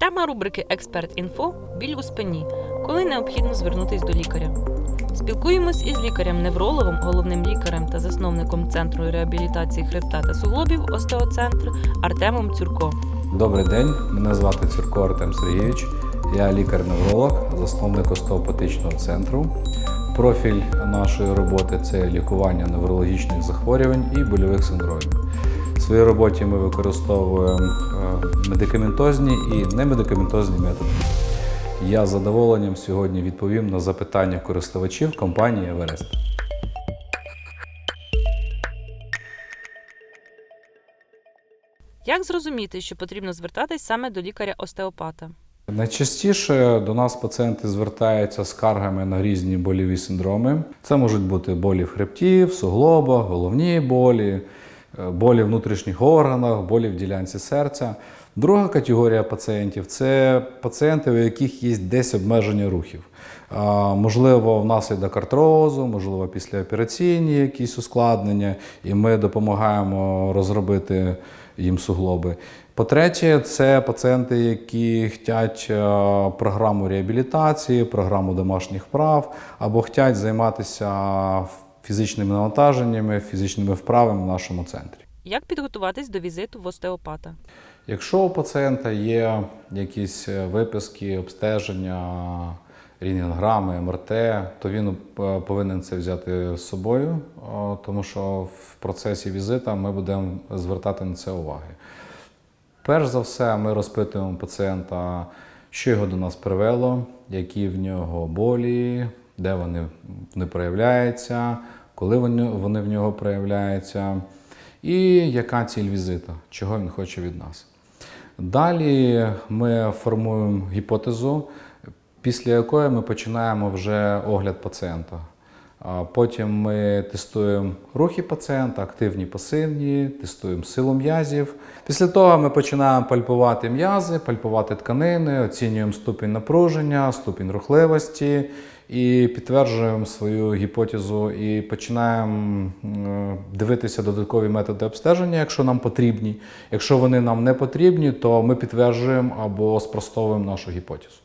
Тема рубрики Експерт інфо біль у спині, коли необхідно звернутись до лікаря. Спілкуємось із лікарем-неврологом, головним лікарем та засновником центру реабілітації хребта та суглобів Остеоцентр Артемом Цюрко. Добрий день, мене звати Цюрко Артем Сергійович. Я лікар-невролог, засновник остеопатичного центру. Профіль нашої роботи це лікування неврологічних захворювань і больових синдромів. Своїй роботі ми використовуємо е, медикаментозні і немедикаментозні методи. Я з задоволенням сьогодні відповім на запитання користувачів компанії Еверест. Як зрозуміти, що потрібно звертатись саме до лікаря-остеопата? Найчастіше до нас пацієнти звертаються з скаргами на різні больові синдроми. Це можуть бути болі в хребті, в суглобах, головні болі, болі в внутрішніх органах, болі в ділянці серця. Друга категорія пацієнтів це пацієнти, у яких є десь обмеження рухів. Можливо, внаслідок артрозу, можливо, післяопераційні якісь ускладнення, і ми допомагаємо розробити їм суглоби. По-третє, це пацієнти, які хочуть програму реабілітації, програму домашніх прав або хочуть займатися фізичними навантаженнями, фізичними вправами в нашому центрі. Як підготуватись до візиту в остеопата? Якщо у пацієнта є якісь е, виписки, обстеження, рентгенограми, МРТ, то він е, повинен це взяти з собою, е, тому що в процесі візита ми будемо звертати на це уваги. Перш за все, ми розпитуємо пацієнта, що його до нас привело, які в нього болі, де вони, вони проявляються, коли вони, в нього проявляються, і яка ціль візиту, чого він хоче від нас. Далі ми формуємо гіпотезу, після якої ми починаємо вже огляд пацієнта. Потім ми тестуємо рухи пацієнта, активні, пасивні, тестуємо силу м'язів. Після того ми починаємо пальпувати м'язи, пальпувати тканини, оцінюємо ступінь напруження, ступінь рухливості і підтверджуємо свою гіпотезу і починаємо дивитися додаткові методи обстеження, якщо нам потрібні. Якщо вони нам не потрібні, то ми підтверджуємо або спростовуємо нашу гіпотезу.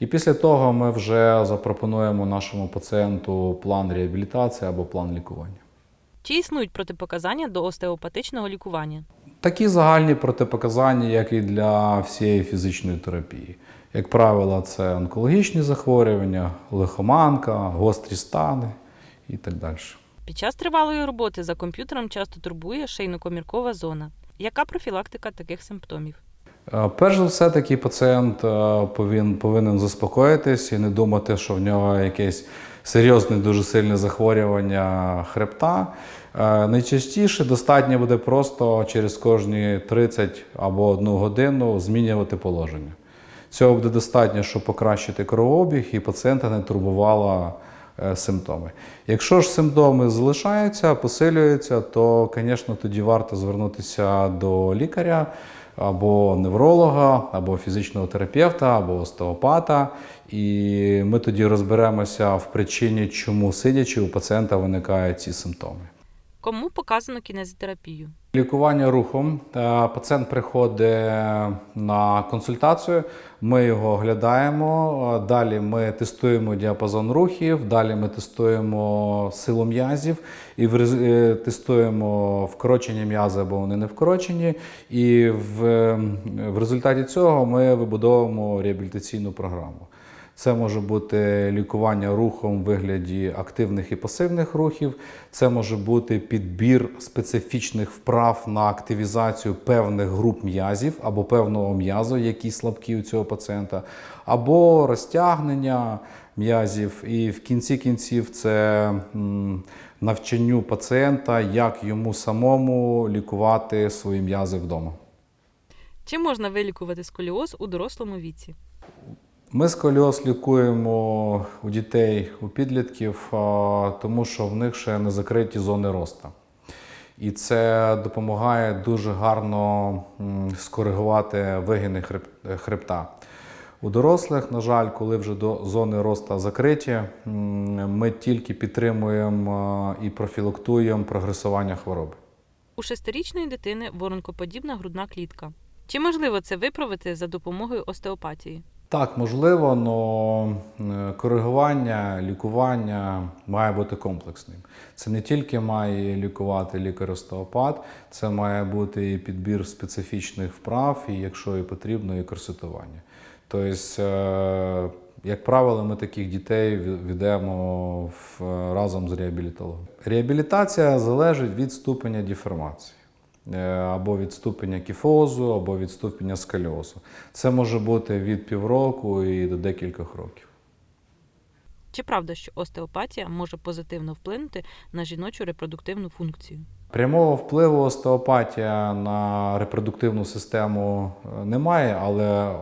І після того ми вже запропонуємо нашому пацієнту план реабілітації або план лікування. Чи існують протипоказання до остеопатичного лікування? Такі загальні протипоказання, як і для всієї фізичної терапії. Як правило, це онкологічні захворювання, лихоманка, гострі стани і так далі. Під час тривалої роботи за комп'ютером часто турбує шийно-коміркова зона. Яка профілактика таких симптомів? Е, Перш за все, такий пацієнт е, повинен, повинен заспокоїтись і не думати, що в нього якесь серйозне, дуже сильне захворювання хребта. Е, Найчастіше достатньо буде просто через кожні 30 або 1 годину змінювати положення. Цього буде достатньо, щоб покращити кровообіг і пацієнта не турбувала симптоми. Якщо ж симптоми залишаються, посилюються, то, звісно, тоді варто звернутися до лікаря або невролога, або фізичного терапевта, або остеопата. І ми тоді розберемося в причині, чому сидячи у пацієнта виникають ці симптоми. Кому показано кінезітерапію? Лікування рухом. Е, Пацієнт приходить на консультацію, ми його оглядаємо. е, Далі ми тестуємо діапазон рухів, далі ми тестуємо силу м'язів і е, тестуємо вкорочені м'язи або вони не вкорочені. І в, в результаті цього ми вибудовуємо реабілітаційну програму. Це може бути лікування рухом в вигляді активних і пасивних рухів. Це може бути підбір специфічних вправ на активізацію певних груп м'язів або певного м'язу, який слабкий у цього пацієнта, або розтягнення м'язів. І в кінці кінців це навчанню пацієнта, як йому самому лікувати свої м'язи вдома. Чи можна вилікувати сколіоз у дорослому віці? Ми сколіоз лікуємо у дітей, у підлітків, тому що в них ще не закриті зони росту. І це допомагає дуже гарно скоригувати вигини хребта. У дорослих, на жаль, коли вже до зони росту закриті, ми тільки підтримуємо і профілактуємо прогресування хвороби. У шестирічної дитини воронкоподібна грудна клітка. Чи можливо це виправити за допомогою остеопатії? Так, можливо, але коригування, лікування має бути комплексним. Це не тільки має лікувати лікар-остеопат, це має бути і підбір специфічних вправ, і якщо і потрібно, і корсетування. Тобто, е, як правило, ми таких дітей ведемо в- разом з реабілітологом. Реабілітація залежить від ступеня деформації. Е, або від ступеня кіфозу, або від ступеня сколіозу. Це може бути від півроку і до декількох років. Чи правда, що остеопатія може позитивно вплинути на жіночу репродуктивну функцію? Прямого впливу остеопатія на репродуктивну систему е, немає, але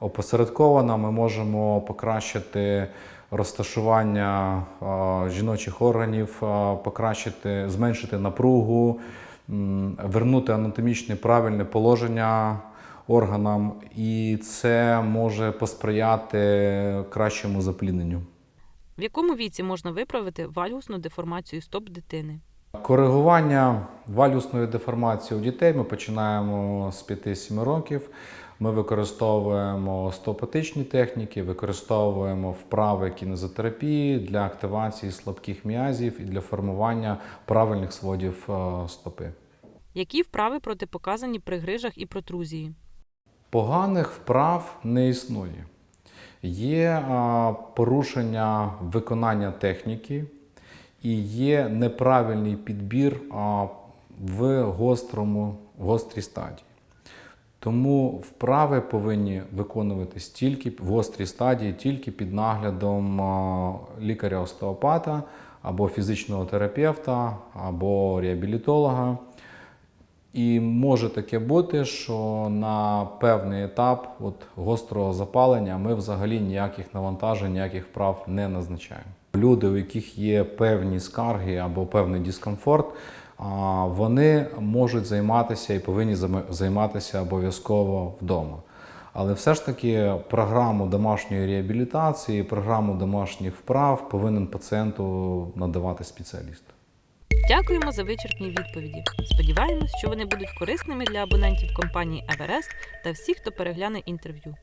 опосередковано ми можемо покращити розташування е, жіночих органів, покращити, зменшити напругу, вернути анатомічне правильне положення органам, і це може посприяти кращому заплідненню. В якому віці можна виправити валюсну деформацію стоп дитини? Коригування валюсної деформації у дітей ми починаємо з 5-7 років. Ми використовуємо остеопатичні техніки, використовуємо вправи кінезотерапії для активації слабких м'язів і для формування правильних сводів е, стопи. Які вправи протипоказані при грижах і протрузії? Поганих вправ не існує. Є порушення виконання техніки і є неправильний підбір в гострому, в гострій стадії. Тому вправи повинні виконуватись тільки в гострій стадії, тільки під наглядом лікаря-остеопата або фізичного терапевта, або реабілітолога. І може таке бути, що на певний етап от, гострого запалення ми взагалі ніяких навантажень, ніяких вправ не назначаємо. Люди, у яких є певні скарги або певний дискомфорт, вони можуть займатися і повинні займатися обов'язково вдома. Але все ж таки програму домашньої реабілітації, програму домашніх вправ повинен пацієнту надавати спеціаліст. Дякуємо за вичерпні відповіді. Сподіваємось, що вони будуть корисними для абонентів компанії Еверест та всіх, хто перегляне інтерв'ю.